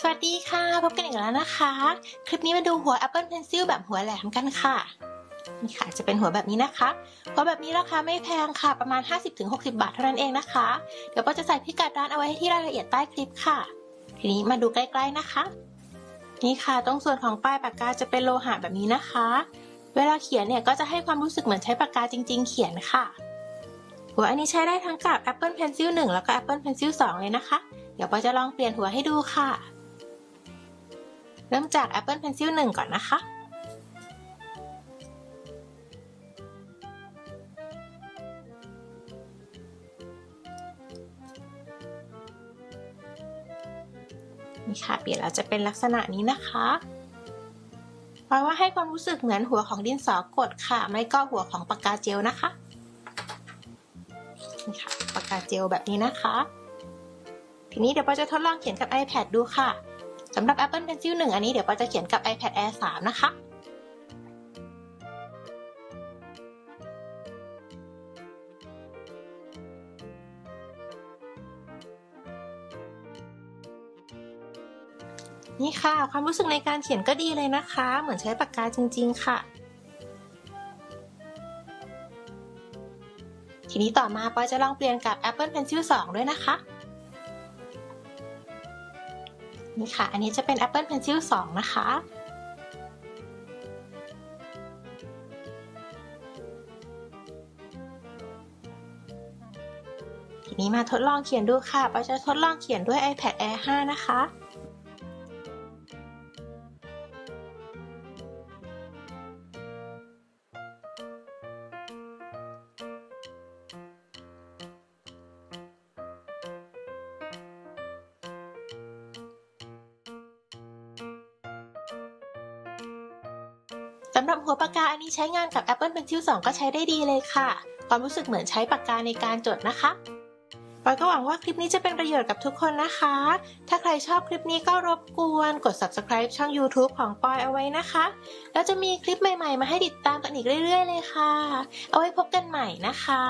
สวัสดีค่ะ พบกันอีกแล้วนะคะ คลิปนี้มาดูหัว Apple Pencil แบบหัวแหลมกันค่ะ นี่ค่ะจะเป็นหัวแบบนี้นะคะ หัวแบบนี้ราคาไม่แพงค่ะ ประมาณ 50-60 บาทเท่านั้นเองนะคะ เดี๋ยวปอจะใส่พิกัดร้านเอาไว้ให้ที่รายละเอียดใต้คลิปค่ะ ทีนี้มาดูใกล้ๆนะคะ นี่ค่ะตรงส่วนของป้ายปากกาจะเป็นโลหะแบบนี้นะคะ เวลาเขียนเนี่ยก็จะให้ความรู้สึกเหมือนใช้ปากกาจริง ๆ เขียนค่ะ หัวอันนี้ใช้ได้ทั้งกับ Apple Pencil 1 แล้วก็ Apple Pencil 2 เลยนะคะ เดี๋ยวปอจะลองเปลี่ยนหัวให้ดูค่ะ เริ่มจาก Apple Pencil 1 ก่อนนะคะ นี่ค่ะ เปลี่ยนแล้วจะเป็นลักษณะนี้นะคะเพราะว่าให้ความรู้สึกเหมือนหัวของดินสอกดค่ะ ไม่ก็หัวของปากกาเจลนะคะนี่ค่ะปากกาเจลแบบนี้นะคะ ทีนี้เดี๋ยวปอจะทดลองเขียนกับ iPad ดูค่ะ สำหรับ Apple Pencil 1 อันนี้เดี๋ยวปอจะเขียนกับ iPad Air 3 นะคะนี่ค่ะ ความรู้สึกในการเขียนก็ดีเลยนะคะ เหมือนใช้ปากกาจริง ๆ ค่ะ ทีนี้ต่อมาปอยจะลองเปลี่ยนกับ Apple Pencil 2 ด้วยนะคะ นี่ค่ะ อันนี้จะเป็น Apple Pencil 2 นะคะ ทีนี้มาทดลองเขียนดูค่ะเราจะทดลองเขียนด้วย iPad Air 5 นะคะ สำหรับหัวปากกาอันนี้ใช้งานกับ Apple Pencil 2 ก็ใช้ได้ดีเลยค่ะ ความรู้สึกเหมือนใช้ปากกาในการจดนะคะปอยก็หวังว่าคลิปนี้จะเป็นประโยชน์กับทุกคนนะคะ ถ้าใครชอบคลิปนี้ก็รบกวน กด subscribe ช่อง YouTube ของปอยเอาไว้นะคะ แล้วจะมีคลิปใหม่ๆ มาให้ติดตามกันอีกเรื่อยๆ เลยค่ะ เอาไว้พบกันใหม่นะคะ